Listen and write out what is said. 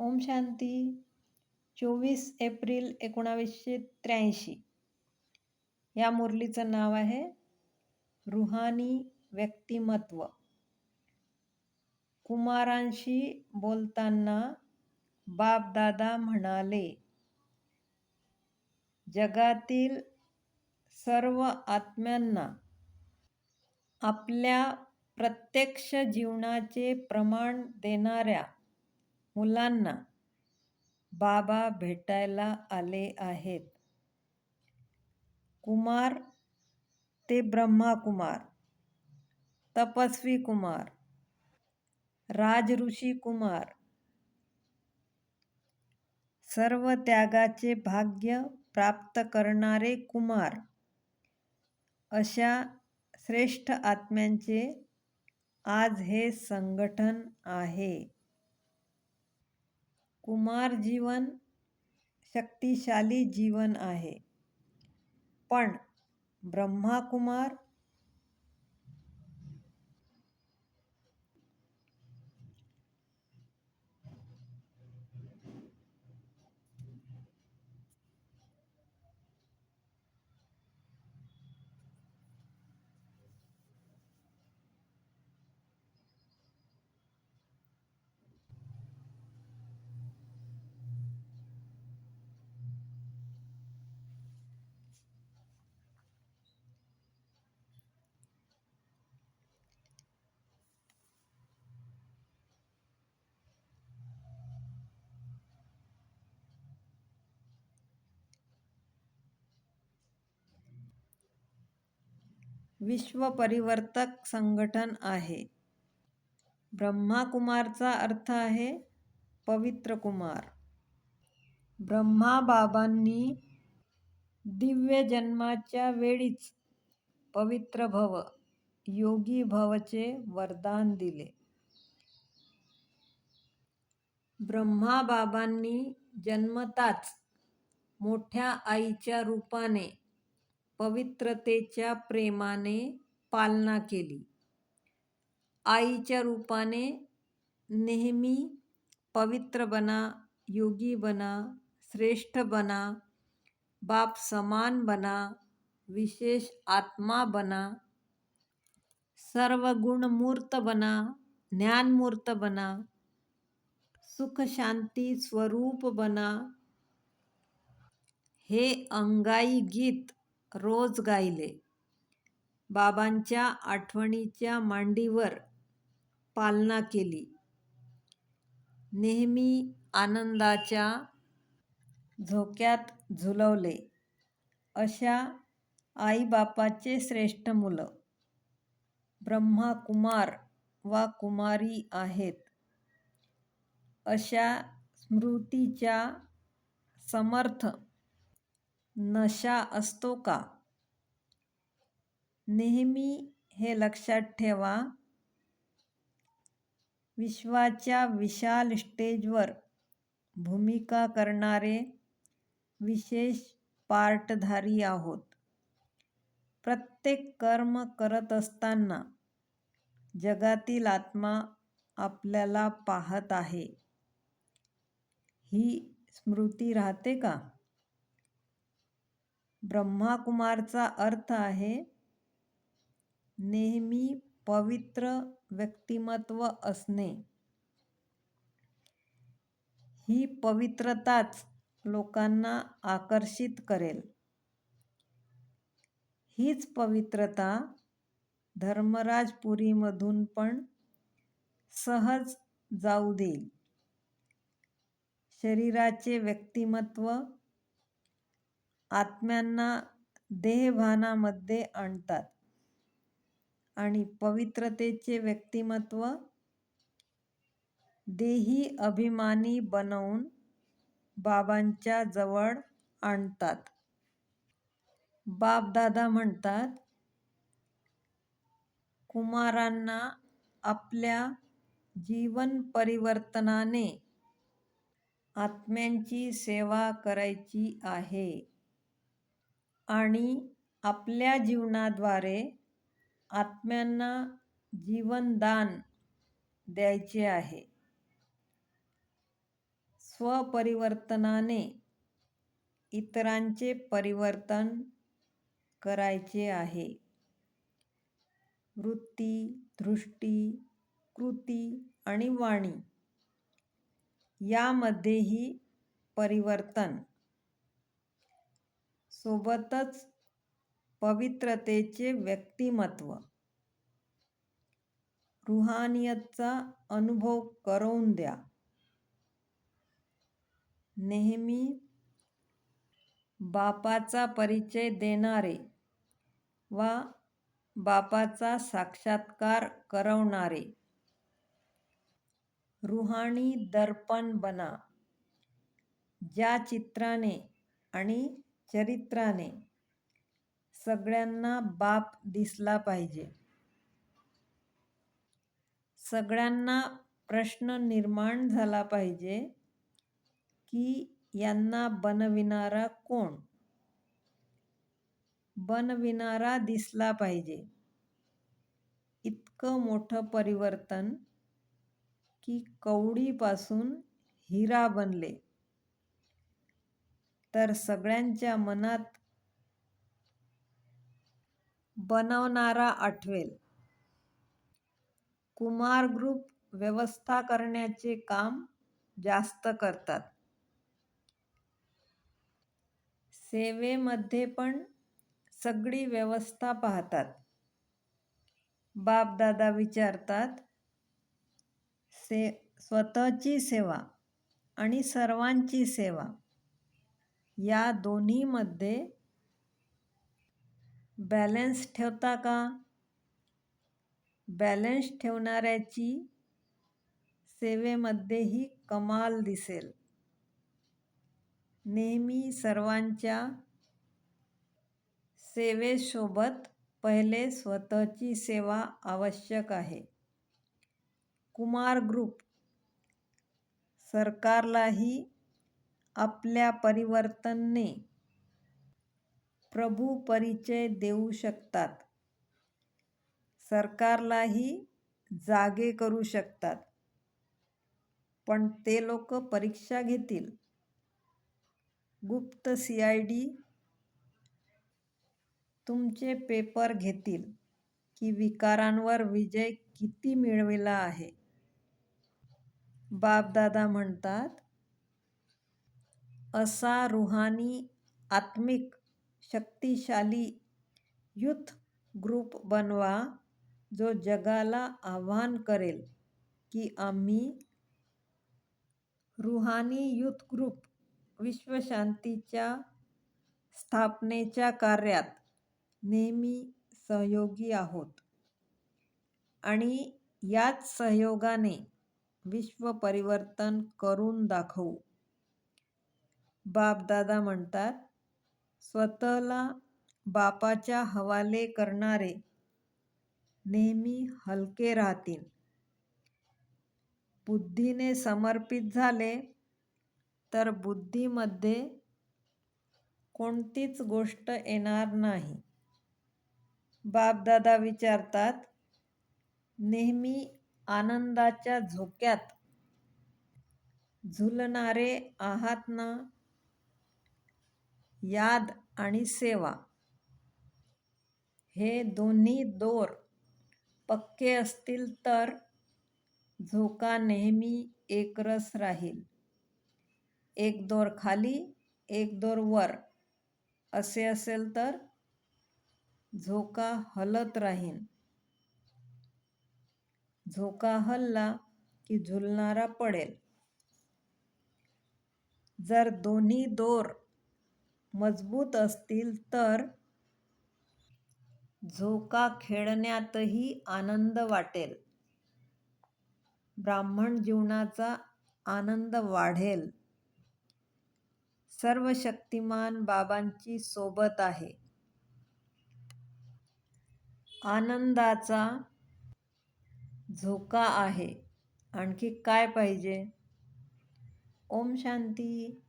ओम शांती. चोवीस एप्रिल एकोणावीसशे त्र्याऐंशी. या मुरलीचं नाव आहे रुहानी व्यक्तिमत्व. कुमारांशी बोलताना बापदादा म्हणाले जगातील सर्व आत्म्यांना आपल्या प्रत्यक्ष जीवनाचे प्रमाण देणाऱ्या मुलांना बाबा भेटायला आले आहेत. कुमार ते ब्रह्मा कुमार तपस्वी कुमार राजऋषी कुमार सर्व त्यागाचे भाग्य प्राप्त करणारे कुमार अशा श्रेष्ठ आत्म्यांचे आज हे संघटन आहे. कुमार जीवन शक्तिशाली जीवन आहे. पण ब्रह्माकुमार विश्व परिवर्तक संघटन आहे. ब्रह्माकुमारचा अर्थ आहे पवित्र कुमार. ब्रह्माबाबांनी दिव्य जन्माच्या वेळीच पवित्र भव योगी भवचे वरदान दिले. ब्रह्माबाबांनी जन्मताच मोठ्या आईच्या रूपाने पवित्रतेच्या प्रेमाने पालना केली. आईच्या रूपाने नेहमी पवित्र बना योगी बना श्रेष्ठ बना बाप समान बना विशेष आत्मा बना सर्व गुणमूर्त बना ज्ञानमूर्त बना सुख शांती स्वरूप बना. हे अंगाई गीत रोज गायले. बाबांच्या आठवणीच्या मांडीवर पालना केली. नेहमी आनंदाच्या झोक्यात झुलवले. अशा आईबापाचे श्रेष्ठ मुलं ब्रह्मा कुमार वा कुमारी आहेत. अशा स्मृतीच्या समर्थ नशा असतो का? नेहमी हे लक्षात ठेवा. विश्वाच्या विशाल स्टेजवर भूमिका करणारे विशेष पार्टधारी आहोत. प्रत्येक कर्म करत असताना जगातील आत्मा आपल्याला पाहत आहे. ही स्मृती राहते का? ब्रह्माकुमारचा अर्थ आहे नेहमी पवित्र व्यक्तिमत्व असणे. ही पवित्रताच लोकांना आकर्षित करेल. हीच पवित्रता धर्मराजपुरीमधून पण सहज जाऊ देईल. शरीराचे व्यक्तिमत्व आत्म्यांना देहभानामध्ये आणतात. आणि पवित्रतेचे व्यक्तिमत्व देही अभिमानी बनवून बाबांच्या जवळ आणतात. बापदादा म्हणतात कुमारांना आपल्या जीवन परिवर्तनाने आत्म्यांची सेवा करायची आहे. आणि आपल्या जीवनाद्वारे आत्म्यांना जीवनदान द्यायचे आहे. स्वपरिवर्तनाने इतरांचे परिवर्तन करायचे आहे. वृत्ती दृष्टी कृती आणि वाणी यामध्येही परिवर्तन सोबतच पवित्रतेचे व्यक्तिमत्व. रुहानियतचा अनुभव करून द्या. नेहमी बापाचा परिचय देणारे वा बापाचा साक्षात्कार करवणारे. रुहाणी दर्पण बना ज्या चित्राने आणि चरित्राने सगळ्यांना बाप दिसला पाहिजे. सगळ्यांना प्रश्न निर्माण झाला पाहिजे की यांना बनविणारा कोण? बनविणारा दिसला पाहिजे. इतकं मोठं परिवर्तन की कवडीपासून हिरा बनले. तर सगळ्यांच्या मनात बनवणारा आठवेल. कुमार ग्रुप व्यवस्था करण्याचे काम जास्त करतात. सेवेमध्ये पण सगळी व्यवस्था पाहतात. बापदादा विचारतात से स्वतःची सेवा आणि सर्वांची सेवा या दोन्हीमध्ये बॅलन्स ठेवता का? बॅलन्स ठेवणाऱ्याची सेवेमध्येही कमाल दिसेल. नेहमी सर्वांच्या सेवेसोबत पहिले स्वतःची सेवा आवश्यक आहे. कुमार ग्रुप सरकारलाही आपल्या परिवर्तनने प्रभू परिचय देऊ शकतात. सरकारलाही जागे करू शकतात. पण ते लोक परीक्षा घेतील. गुप्त सी आय डी तुमचे पेपर घेतील की विकारांवर विजय किती मिळविला आहे. बापदादा म्हणतात असा रुहानी आत्मिक शक्तिशाली युथ ग्रुप बनवा जो जगाला आव्हान करेल की आम्ही रुहानी युथ ग्रुप विश्वशांतीच्या स्थापनेच्या कार्यात नेहमी सहयोगी आहोत. आणि याच सहयोगाने विश्व परिवर्तन करून दाखवू. बापदादा म्हणतात स्वतःला बापाच्या हवाले करणारे नेहमी हलके राहतील. बुद्धीने समर्पित झाले तर बुद्धीमध्ये कोणतीच गोष्ट येणार नाही. बापदादा विचारतात नेहमी आनंदाच्या झोक्यात झुलणारे आहात ना? याद आणि सेवा. हे दोन्ही दोर पक्के असतील तर झोका नेहमी एकरस राहील. एक दोर खाली एक दोर वर. असे असेल तर झोका हलत राहीन. झोका हलला की झुलणारा पडेल. जर दोन्ही दोर मजबूत असतील तर झोका खेळण्यातही आनंद वाटेल. ब्राह्मण जीवनाचा आनंद वाढेल. सर्व शक्तिमान बाबांची सोबत आहे. आनंदाचा झोका आहे. आणखी काय पाहिजे? ओम शांती.